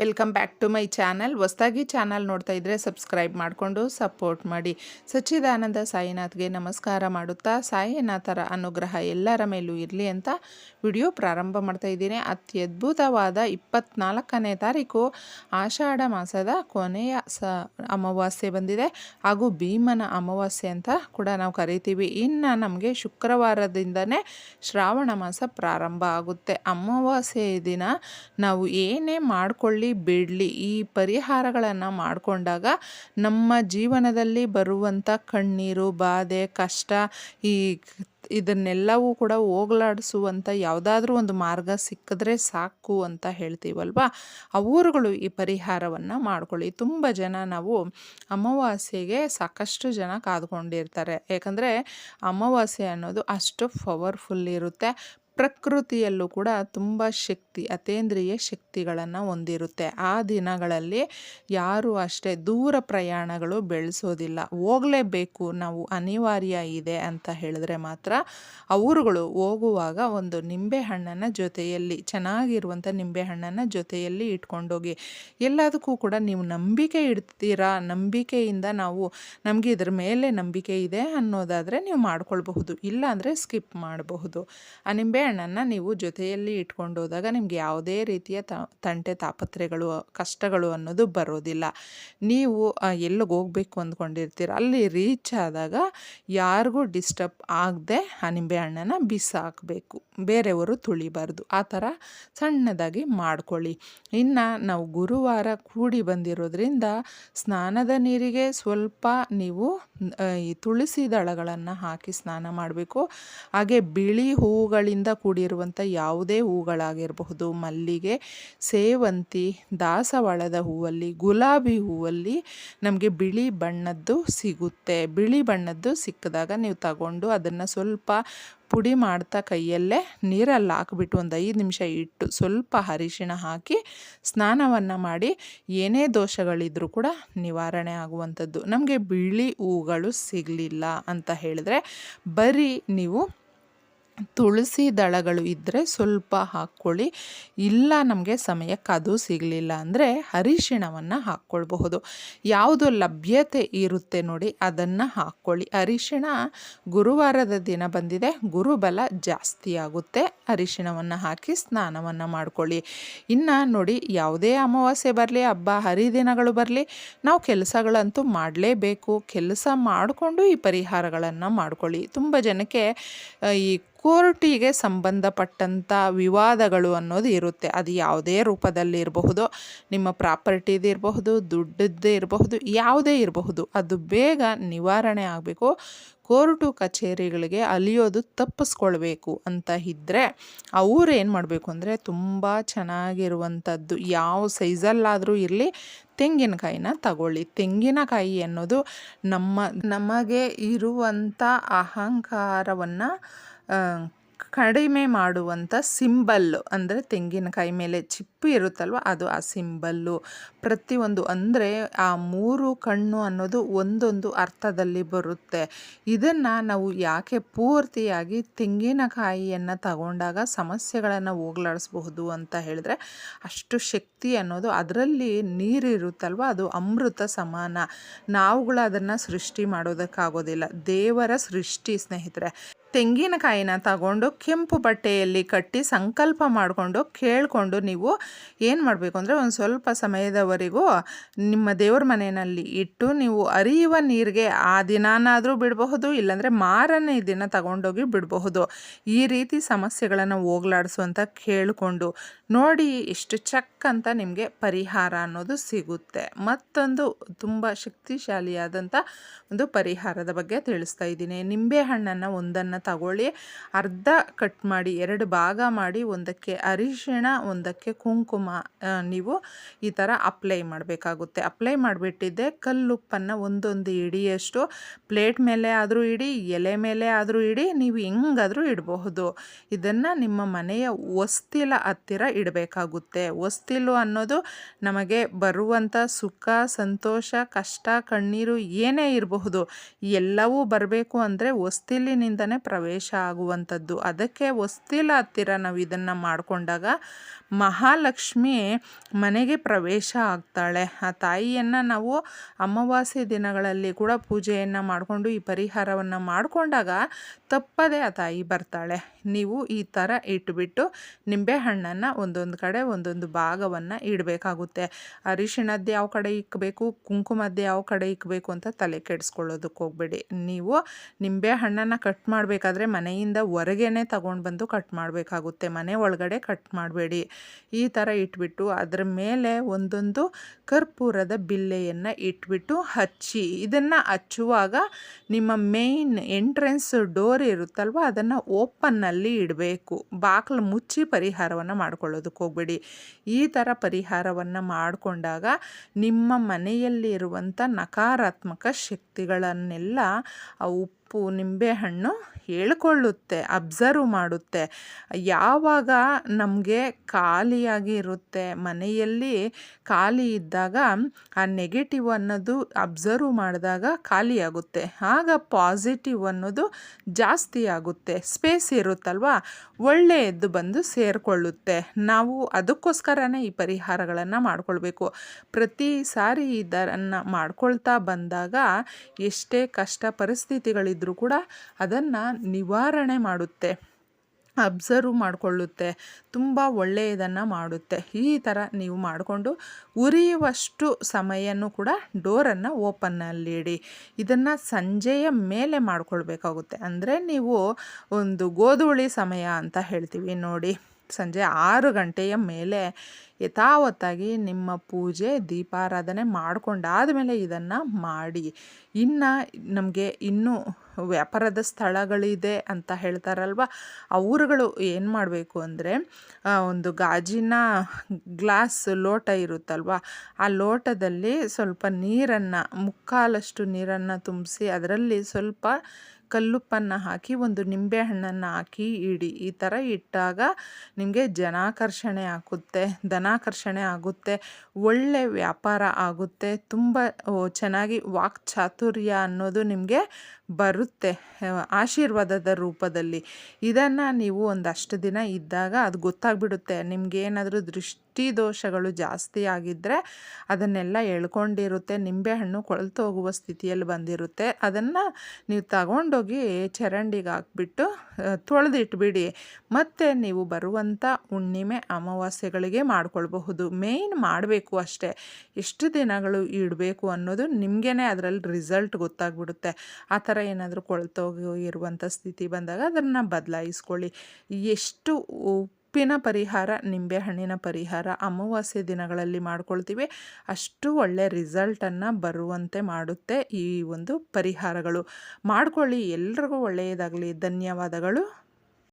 Welcome back to my channel ಹೊಸ್ದಾಗಿ channel ನೋಡ್ತಾ ಇದ್ದರೆ ಸಬ್ಸ್ಕ್ರೈಬ್ ಮಾಡಿಕೊಂಡು ಸಪೋರ್ಟ್ ಮಾಡಿ. ಸಚ್ಚಿದಾನಂದ ಸಾಯಿನಾಥ್ಗೆ ನಮಸ್ಕಾರ ಮಾಡುತ್ತಾ, ಸಾಯಿನಾಥರ ಅನುಗ್ರಹ ಎಲ್ಲರ ಮೇಲೂ ಇರಲಿ ಅಂತ ವಿಡಿಯೋ ಪ್ರಾರಂಭ ಮಾಡ್ತಾ ಇದ್ದೀನಿ. ಅತ್ಯದ್ಭುತವಾದ ಇಪ್ಪತ್ನಾಲ್ಕನೇ ತಾರೀಕು ಆಷಾಢ ಮಾಸದ ಕೊನೆಯ ಸ ಅಮಾವಾಸ್ಯೆ ಬಂದಿದೆ. ಹಾಗೂ ಭೀಮನ ಅಮಾವಾಸ್ಯೆ ಅಂತ ಕೂಡ ನಾವು ಕರಿತೀವಿ. ಇನ್ನು ನಮಗೆ ಶುಕ್ರವಾರದಿಂದನೇ ಶ್ರಾವಣ ಮಾಸ ಪ್ರಾರಂಭ ಆಗುತ್ತೆ. ಅಮಾವಾಸ್ಯೆ ದಿನ ನಾವು ಏನೇ ಮಾಡ್ಕೊಳ್ಳಿ ಬಿಡಲಿ ಈ ಪರಿಹಾರಗಳನ್ನು ಮಾಡಿಕೊಂಡಾಗ ನಮ್ಮ ಜೀವನದಲ್ಲಿ ಬರುವಂಥ ಕಣ್ಣೀರು, ಬಾಧೆ, ಕಷ್ಟ, ಈ ಇದನ್ನೆಲ್ಲವೂ ಕೂಡ ಹೋಗಲಾಡಿಸುವಂಥ ಯಾವುದಾದ್ರೂ ಒಂದು ಮಾರ್ಗ ಸಿಕ್ಕಿದ್ರೆ ಸಾಕು ಅಂತ ಹೇಳ್ತೀವಲ್ವ? ಅವರುಗಳು ಈ ಪರಿಹಾರವನ್ನು ಮಾಡ್ಕೊಳ್ಳಿ. ತುಂಬ ಜನ ನಾವು ಅಮಾವಾಸ್ಯೆಗೆ ಸಾಕಷ್ಟು ಜನ ಕಾದ್ಕೊಂಡಿರ್ತಾರೆ. ಯಾಕಂದರೆ ಅಮಾವಾಸ್ಯೆ ಅನ್ನೋದು ಅಷ್ಟು ಪವರ್ಫುಲ್ ಇರುತ್ತೆ. ಪ್ರಕೃತಿಯಲ್ಲೂ ಕೂಡ ತುಂಬ ಶಕ್ತಿ, ಅತೇಂದ್ರಿಯ ಶಕ್ತಿಗಳನ್ನು ಹೊಂದಿರುತ್ತೆ. ಆ ದಿನಗಳಲ್ಲಿ ಯಾರೂ ಅಷ್ಟೇ ದೂರ ಪ್ರಯಾಣಗಳು ಬೆಳೆಸೋದಿಲ್ಲ. ಹೋಗಲೇಬೇಕು, ನಾವು ಅನಿವಾರ್ಯ ಇದೆ ಅಂತ ಹೇಳಿದ್ರೆ ಮಾತ್ರ ಅವರುಗಳು ಹೋಗುವಾಗ ಒಂದು ನಿಂಬೆಹಣ್ಣನ್ನು ಜೊತೆಯಲ್ಲಿ ಚೆನ್ನಾಗಿರುವಂಥ ನಿಂಬೆ ಹಣ್ಣನ್ನು ಜೊತೆಯಲ್ಲಿ ಇಟ್ಕೊಂಡೋಗಿ, ಎಲ್ಲದಕ್ಕೂ ಕೂಡ ನೀವು ನಂಬಿಕೆ ಇಡ್ತೀರಾ? ನಂಬಿಕೆಯಿಂದ ನಾವು, ನಮಗೆ ಇದ್ರ ಮೇಲೆ ನಂಬಿಕೆ ಇದೆ ಅನ್ನೋದಾದರೆ ನೀವು ಮಾಡ್ಕೊಳ್ಬಹುದು. ಇಲ್ಲ ಅಂದರೆ ಸ್ಕಿಪ್ ಮಾಡಬಹುದು. ಆ ನಿಂಬೆ ಹಣ್ಣನ್ನು ನೀವು ಜೊತೆಯಲ್ಲಿ ಇಟ್ಕೊಂಡು ಹೋದಾಗ ನಿಮ್ಗೆ ಯಾವುದೇ ರೀತಿಯ ತಂಟೆ ತಾಪತ್ರೆಗಳು, ಕಷ್ಟಗಳು ಅನ್ನೋದು ಬರೋದಿಲ್ಲ. ನೀವು ಎಲ್ಲಿಗೆ ಹೋಗ್ಬೇಕು ಅಂದ್ಕೊಂಡಿರ್ತೀರ, ಅಲ್ಲಿ ರೀಚ್ ಆದಾಗ ಯಾರಿಗೂ ಡಿಸ್ಟರ್ಬ್ ಆಗದೆ ಆ ನಿಂಬೆ ಹಣ್ಣನ್ನು ಬಿಸಾಕಬೇಕು. ಬೇರೆಯವರು ತುಳಿಬಾರ್ದು. ಆ ಥರ ಸಣ್ಣದಾಗಿ ಮಾಡ್ಕೊಳ್ಳಿ. ಇನ್ನು ನಾವು ಗುರುವಾರ ಕೂಡಿ ಬಂದಿರೋದ್ರಿಂದ ಸ್ನಾನದ ನೀರಿಗೆ ಸ್ವಲ್ಪ ನೀವು ಈ ತುಳಸಿ ದಳಗಳನ್ನು ಹಾಕಿ ಸ್ನಾನ ಮಾಡಬೇಕು. ಹಾಗೆ ಬಿಳಿ ಹೂಗಳಿಂದ ಕೂಡಿರುವಂಥ ಯಾವುದೇ ಹೂಗಳಾಗಿರಬಹುದು. ಮಲ್ಲಿಗೆ, ಸೇವಂತಿ, ದಾಸವಾಳದ ಹೂವಲ್ಲಿ, ಗುಲಾಬಿ ಹೂವಲ್ಲಿ ನಮಗೆ ಬಿಳಿ ಬಣ್ಣದ್ದು ಸಿಗುತ್ತೆ. ಬಿಳಿ ಬಣ್ಣದ್ದು ಸಿಕ್ಕಿದಾಗ ನೀವು ತಗೊಂಡು ಅದನ್ನು ಸ್ವಲ್ಪ ಪುಡಿ ಮಾಡ್ತಾ ಕೈಯಲ್ಲೇ ನೀರಲ್ಲಿ ಹಾಕ್ಬಿಟ್ಟು ಒಂದು ಐದು ನಿಮಿಷ ಇಟ್ಟು ಸ್ವಲ್ಪ ಅರಿಶಿಣ ಹಾಕಿ ಸ್ನಾನವನ್ನು ಮಾಡಿ ಏನೇ ದೋಷಗಳಿದ್ರೂ ಕೂಡ ನಿವಾರಣೆ ಆಗುವಂಥದ್ದು. ನಮಗೆ ಬಿಳಿ ಹೂಗಳು ಸಿಗಲಿಲ್ಲ ಅಂತ ಹೇಳಿದ್ರೆ ಬರೀ ನೀವು ತುಳಸಿ ದಳಗಳು ಇದ್ದರೆ ಸ್ವಲ್ಪ ಹಾಕ್ಕೊಳ್ಳಿ. ಇಲ್ಲ ನಮಗೆ ಸಮಯಕ್ಕೆ ಅದು ಸಿಗಲಿಲ್ಲ ಅಂದರೆ ಅರಿಶಿಣವನ್ನು ಹಾಕ್ಕೊಳ್ಬಹುದು. ಯಾವುದು ಲಭ್ಯತೆ ಇರುತ್ತೆ ನೋಡಿ ಅದನ್ನು ಹಾಕ್ಕೊಳ್ಳಿ. ಅರಿಶಿಣ ಗುರುವಾರದ ದಿನ ಬಂದಿದೆ. ಗುರುಬಲ ಜಾಸ್ತಿ ಆಗುತ್ತೆ. ಅರಿಶಿಣವನ್ನು ಹಾಕಿ ಸ್ನಾನವನ್ನು ಮಾಡಿಕೊಳ್ಳಿ. ಇನ್ನು ನೋಡಿ ಯಾವುದೇ ಅಮಾವಾಸ್ಯೆ ಬರಲಿ, ಹಬ್ಬ, ಹರಿದಿನಗಳು ಬರಲಿ, ನಾವು ಕೆಲಸಗಳಂತೂ ಮಾಡಲೇಬೇಕು. ಕೆಲಸ ಮಾಡಿಕೊಂಡು ಈ ಪರಿಹಾರಗಳನ್ನು ಮಾಡ್ಕೊಳ್ಳಿ. ತುಂಬ ಜನಕ್ಕೆ ಈ ಕೋರ್ಟಿಗೆ ಸಂಬಂಧಪಟ್ಟಂಥ ವಿವಾದಗಳು ಅನ್ನೋದು ಇರುತ್ತೆ. ಅದು ಯಾವುದೇ ರೂಪದಲ್ಲಿ ಇರಬಹುದು, ನಿಮ್ಮ ಪ್ರಾಪರ್ಟಿದು ಇರಬಹುದು, ದುಡ್ಡದ್ದೇ ಇರಬಹುದು, ಯಾವುದೇ ಇರಬಹುದು. ಅದು ಬೇಗ ನಿವಾರಣೆ ಆಗಬೇಕು. ಕೋರ್ಟು ಕಚೇರಿಗಳಿಗೆ ಅಲಿಯೋದು ತಪ್ಪಿಸ್ಕೊಳ್ಬೇಕು ಅಂತ ಇದ್ದರೆ ಅವ್ರು ಏನು ಮಾಡಬೇಕು ಅಂದರೆ ತುಂಬ ಚೆನ್ನಾಗಿರುವಂಥದ್ದು. ಯಾವ ಸೈಜಲ್ಲಾದರೂ ಇರಲಿ, ತೆಂಗಿನಕಾಯಿನ ತಗೊಳ್ಳಿ. ತೆಂಗಿನಕಾಯಿ ಅನ್ನೋದು ನಮ್ಮ, ನಮಗೆ ಇರುವಂಥ ಅಹಂಕಾರವನ್ನು ಕಡಿಮೆ ಮಾಡುವಂಥ ಸಿಂಬಲ್ಲು ಅಂದರೆ ತೆಂಗಿನಕಾಯಿ ಮೇಲೆ ಚಿಪ್ಪು ಇರುತ್ತಲ್ವ ಅದು ಆ ಸಿಂಬಲ್ಲು. ಪ್ರತಿಯೊಂದು ಅಂದರೆ ಆ ಮೂರು ಕಣ್ಣು ಅನ್ನೋದು ಒಂದೊಂದು ಅರ್ಥದಲ್ಲಿ ಬರುತ್ತೆ. ಇದನ್ನು ನಾವು ಯಾಕೆ ಪೂರ್ತಿಯಾಗಿ ತೆಂಗಿನಕಾಯಿಯನ್ನು ತಗೊಂಡಾಗ ಸಮಸ್ಯೆಗಳನ್ನು ಹೋಗ್ಲಾಡಿಸ್ಬಹುದು ಅಂತ ಹೇಳಿದ್ರೆ ಅಷ್ಟು ಶಕ್ತಿ ಅನ್ನೋದು ಅದರಲ್ಲಿ ನೀರಿರುತ್ತಲ್ವ ಅದು ಅಮೃತ ಸಮಾನ. ನಾವುಗಳು ಅದನ್ನು ಸೃಷ್ಟಿ ಮಾಡೋದಕ್ಕಾಗೋದಿಲ್ಲ. ದೇವರ ಸೃಷ್ಟಿ ಸ್ನೇಹಿತರೆ. ತೆಂಗಿನಕಾಯಿನ ತಗೊಂಡು ಕೆಂಪು ಬಟ್ಟೆಯಲ್ಲಿ ಕಟ್ಟಿ ಸಂಕಲ್ಪ ಮಾಡಿಕೊಂಡು ಕೇಳಿಕೊಂಡು ನೀವು ಏನು ಮಾಡಬೇಕು ಅಂದರೆ ಒಂದು ಸ್ವಲ್ಪ ಸಮಯದವರೆಗೂ ನಿಮ್ಮ ದೇವ್ರ ಮನೆಯಲ್ಲಿ ಇಟ್ಟು ನೀವು ಅರಿಯುವ ನೀರಿಗೆ ಆ ದಿನಾನಾದರೂ ಬಿಡಬಹುದು, ಇಲ್ಲಾಂದರೆ ಮಾರನೇ ದಿನ ತಗೊಂಡೋಗಿ ಬಿಡಬಹುದು. ಈ ರೀತಿ ಸಮಸ್ಯೆಗಳನ್ನು ಹೋಗ್ಲಾಡಿಸುವಂತ ಕೇಳಿಕೊಂಡು ನೋಡಿ ಎಷ್ಟು ಚಕ್ ಅಂತ ನಿಮಗೆ ಪರಿಹಾರ ಅನ್ನೋದು ಸಿಗುತ್ತೆ. ಮತ್ತೊಂದು ತುಂಬ ಶಕ್ತಿಶಾಲಿಯಾದಂಥ ಒಂದು ಪರಿಹಾರದ ಬಗ್ಗೆ ತಿಳಿಸ್ತಾ ಇದ್ದೀನಿ. ನಿಂಬೆ ಹಣ್ಣನ್ನು ಒಂದನ್ನು ತಗೊಳ್ಳಿ. ಅರ್ಧ ಕಟ್ ಮಾಡಿ, ಎರಡು ಭಾಗ ಮಾಡಿ, ಒಂದಕ್ಕೆ ಅರಿಶಿಣ, ಒಂದಕ್ಕೆ ಕುಂಕುಮ ನೀವು ಈ ಥರ ಅಪ್ಲೈ ಮಾಡಬೇಕಾಗುತ್ತೆ. ಅಪ್ಲೈ ಮಾಡಿಬಿಟ್ಟಿದ್ದೆ, ಕಲ್ಲುಪ್ಪನ್ನು ಒಂದೊಂದು ಇಡಿಯಷ್ಟು. ಪ್ಲೇಟ್ ಮೇಲೆ ಆದರೂ ಇಡಿ, ಎಲೆ ಮೇಲೆ ಆದರೂ ಇಡಿ, ನೀವು ಹೆಂಗಾದರೂ ಇಡಬಹುದು. ಇದನ್ನು ನಿಮ್ಮ ಮನೆಯ ಹೊಸ್ತಿಲ ಹತ್ತಿರ ಇಡಬೇಕಾಗುತ್ತೆ. ಹೊಸ್ತಿಲು ಅನ್ನೋದು ನಮಗೆ ಬರುವಂಥ ಸುಖ, ಸಂತೋಷ, ಕಷ್ಟ, ಕಣ್ಣೀರು ಏನೇ ಇರಬಹುದು. ಎಲ್ಲವೂ ಬರಬೇಕು ಅಂದರೆ ಹೊಸ್ತಿಲಿನಿಂದನೇ ಪ್ರವೇಶ ಆಗುವಂಥದ್ದು. ಅದಕ್ಕೆ ಹೊಸ್ತಿಲ ಹತ್ತಿರ ನಾವು ಇದನ್ನು ಮಾಡಿಕೊಂಡಾಗ ಮಹಾಲಕ್ಷ್ಮಿ ಮನೆಗೆ ಪ್ರವೇಶ ಆಗ್ತಾಳೆ. ಆ ತಾಯಿಯನ್ನು ನಾವು ಅಮಾವಾಸ್ಯೆ ದಿನಗಳಲ್ಲಿ ಕೂಡ ಪೂಜೆಯನ್ನು ಮಾಡಿಕೊಂಡು ಈ ಪರಿಹಾರವನ್ನು ಮಾಡಿಕೊಂಡಾಗ ತಪ್ಪದೇ ಆ ತಾಯಿ ಬರ್ತಾಳೆ. ನೀವು ಈ ಥರ ಇಟ್ಬಿಟ್ಟು ನಿಂಬೆಹಣ್ಣನ್ನು ಒಂದೊಂದು ಕಡೆ ಒಂದೊಂದು ಭಾಗವನ್ನು ಇಡಬೇಕಾಗುತ್ತೆ. ಅರಿಶಿಣದ್ದು ಯಾವ ಕಡೆ ಇಕ್ಕಬೇಕು ಕುಂಕುಮದ್ದು ಯಾವ ಕಡೆ ಇಕ್ಕಬೇಕು ಅಂತ ತಲೆ ಕೆಡಿಸ್ಕೊಳ್ಳೋದಕ್ಕೆ ಹೋಗ್ಬೇಡಿ. ನೀವು ನಿಂಬೆ ಹಣ್ಣನ್ನು ಕಟ್ ಮಾಡಬೇಕಾದ್ರೆ ಮನೆಯಿಂದ ಹೊರಗೇನೆ ತಗೊಂಡು ಬಂದು ಕಟ್ ಮಾಡಬೇಕಾಗುತ್ತೆ. ಮನೆ ಒಳಗಡೆ ಕಟ್ ಮಾಡಬೇಡಿ. ಈ ಥರ ಇಟ್ಬಿಟ್ಟು ಅದರ ಮೇಲೆ ಒಂದೊಂದು ಕರ್ಪೂರದ ಬಿಲ್ಲೆಯನ್ನು ಇಟ್ಬಿಟ್ಟು ಹಚ್ಚಿ, ಇದನ್ನು ಹಚ್ಚುವಾಗ ನಿಮ್ಮ ಮೇಯ್ನ್ ಎಂಟ್ರೆನ್ಸ್ ಡೋರ್ ಇರುತ್ತಲ್ವ, ಅದನ್ನು ಓಪನ್ನಲ್ಲಿ ಇಡಬೇಕು. ಬಾಕ್ಲು ಮುಚ್ಚಿ ಪರಿಹಾರವನ್ನು ಮಾಡ್ಕೊಳ್ಳೋದಕ್ಕೆ ಹೋಗಬೇಡಿ. ಈ ಥರ ಪರಿಹಾರವನ್ನು ಮಾಡಿಕೊಂಡಾಗ ನಿಮ್ಮ ಮನೆಯಲ್ಲಿರುವಂಥ ನಕಾರಾತ್ಮಕ ಶಕ್ತಿಗಳನ್ನೆಲ್ಲ ಆ ಉಪ್ಪು ನಿಂಬೆಹಣ್ಣು ಹೇಳ್ಕೊಳ್ಳುತ್ತೆ, ಅಬ್ಸರ್ವ್ ಮಾಡುತ್ತೆ. ಯಾವಾಗ ನಮಗೆ ಖಾಲಿಯಾಗಿ ಇರುತ್ತೆ. ಮನೆಯಲ್ಲಿ ಖಾಲಿ ಇದ್ದಾಗ ಆ ನೆಗೆಟಿವ್ ಅನ್ನೋದು ಅಬ್ಸರ್ವ್ ಮಾಡಿದಾಗ ಖಾಲಿಯಾಗುತ್ತೆ. ಆಗ ಪಾಸಿಟಿವ್ ಅನ್ನೋದು ಜಾಸ್ತಿ ಆಗುತ್ತೆ. ಸ್ಪೇಸ್ ಇರುತ್ತಲ್ವಾ? ಒಳ್ಳೆಯದ್ದು ಬಂದು ಸೇರಿಕೊಳ್ಳುತ್ತೆ. ನಾವು ಅದಕ್ಕೋಸ್ಕರನೇ ಈ ಪರಿಹಾರಗಳನ್ನು ಮಾಡಿಕೊಳ್ಬೇಕು. ಪ್ರತಿ ಸಾರಿ ಇದನ್ನು ಮಾಡ್ಕೊಳ್ತಾ ಬಂದಾಗ ಎಷ್ಟೇ ಕಷ್ಟ ಪರಿಸ್ಥಿತಿಗಳಿದ್ರೂ ಕೂಡ ಅದನ್ನು ನಿವಾರಣೆ ಮಾಡುತ್ತೆ. ಅಬ್ಸರ್ವ್ ಮಾಡಿಕೊಳ್ಳುತ್ತೆ, ತುಂಬ ಒಳ್ಳೆಯದನ್ನು ಮಾಡುತ್ತೆ. ಈ ಥರ ನೀವು ಮಾಡಿಕೊಂಡು ಉರಿಯುವಷ್ಟು ಸಮಯನೂ ಕೂಡ ಡೋರನ್ನು ಓಪನ್ನಲ್ಲಿ ಇಡಿ ಇದನ್ನು ಸಂಜೆಯ ಮೇಲೆ ಮಾಡಿಕೊಳ್ಬೇಕಾಗುತ್ತೆ. ಅಂದರೆ ನೀವು ಒಂದು ಗೋಧೂಳಿ ಸಮಯ ಅಂತ ಹೇಳ್ತೀವಿ ನೋಡಿ. ಸಂಜೆ ಆರು ಗಂಟೆಯ ಮೇಲೆ ಯಥಾವತ್ತಾಗಿ ನಿಮ್ಮ ಪೂಜೆ, ದೀಪಾರಾಧನೆ ಮಾಡಿಕೊಂಡಾದ ಮೇಲೆ ಇದನ್ನು ಮಾಡಿ. ಇನ್ನು ನಮಗೆ ಇನ್ನೂ ವ್ಯಾಪಾರದ ಸ್ಥಳಗಳಿದೆ ಅಂತ ಹೇಳ್ತಾರಲ್ವ? ಊರುಗಳು ಏನು ಮಾಡಬೇಕು ಅಂದರೆ ಒಂದು ಗಾಜಿನ ಗ್ಲಾಸ್ ಲೋಟ ಇರುತ್ತಲ್ವ? ಆ ಲೋಟದಲ್ಲಿ ಸ್ವಲ್ಪ ನೀರನ್ನು, ಮುಕ್ಕಾಲಷ್ಟು ನೀರನ್ನು ತುಂಬಿಸಿ, ಅದರಲ್ಲಿ ಸ್ವಲ್ಪ ಕಲ್ಲುಪ್ಪನ್ನು ಹಾಕಿ, ಒಂದು ನಿಂಬೆ ಹಣ್ಣನ್ನು ಹಾಕಿ ಇಡಿ. ಈ ಥರ ಇಟ್ಟಾಗ ನಿಮಗೆ ಜನಾಕರ್ಷಣೆ ಆಗುತ್ತೆ. ಧನಾಕರ್ಷಣೆ ಆಗುತ್ತೆ. ಒಳ್ಳೆ ವ್ಯಾಪಾರ ಆಗುತ್ತೆ. ತುಂಬ ಚೆನ್ನಾಗಿ ವಾಕ್ ಚಾತುರ್ಯ ಅನ್ನೋದು ನಿಮಗೆ ಬರುತ್ತೆ ಆಶೀರ್ವಾದದ ರೂಪದಲ್ಲಿ. ಇದನ್ನು ನೀವು ಒಂದಷ್ಟು ದಿನ ಇದ್ದಾಗ ಅದು ಗೊತ್ತಾಗ್ಬಿಡುತ್ತೆ. ನಿಮಗೇನಾದರೂ ದೃಷ್ಟಿ ದೋಷಗಳು ಜಾಸ್ತಿ ಆಗಿದ್ದರೆ ಅದನ್ನೆಲ್ಲ ಎಳ್ಕೊಂಡಿರುತ್ತೆ ನಿಂಬೆಹಣ್ಣು ಕೊಳ್ತು ಹೋಗುವ ಸ್ಥಿತಿಯಲ್ಲಿ ಬಂದಿರುತ್ತೆ. ಅದನ್ನು ನೀವು ತಗೊಂಡೋಗಿ ಚರಂಡಿಗೆ ಹಾಕ್ಬಿಟ್ಟು ತೊಳೆದಿಟ್ಬಿಡಿ. ಮತ್ತು ನೀವು ಬರುವಂಥ ಹುಣ್ಣಿಮೆ ಅಮಾವಾಸ್ಯೆಗಳಿಗೆ ಮಾಡ್ಕೊಳ್ಬಹುದು. ಮೇಯ್ನ್ ಮಾಡಬೇಕು ಅಷ್ಟೇ. ಎಷ್ಟು ದಿನಗಳು ಇಡಬೇಕು ಅನ್ನೋದು ನಿಮಗೇ ಅದರಲ್ಲಿ ರಿಸಲ್ಟ್ ಗೊತ್ತಾಗ್ಬಿಡುತ್ತೆ. ಆ ಥರ ಏನಾದರೂ ಕೊಳ್ತೋಗಿರುವಂಥ ಸ್ಥಿತಿ ಬಂದಾಗ ಅದನ್ನು ಬದಲಾಯಿಸ್ಕೊಳ್ಳಿ. ಎಷ್ಟು ಉಪ್ಪಿನ ಪರಿಹಾರ ನಿಂಬೆಹಣ್ಣಿನ ಪರಿಹಾರ ಅಮಾವಾಸ್ಯೆ ದಿನಗಳಲ್ಲಿ ಮಾಡ್ಕೊಳ್ತೀವಿ. ಅಷ್ಟು ಒಳ್ಳೆ ರಿಸಲ್ಟನ್ನು ಬರುವಂತೆ ಮಾಡುತ್ತೆ ಈ ಒಂದು ಪರಿಹಾರಗಳು. ಮಾಡ್ಕೊಳ್ಳಿ. ಎಲ್ರಿಗೂ ಒಳ್ಳೆಯದಾಗಲಿ. ಧನ್ಯವಾದಗಳು.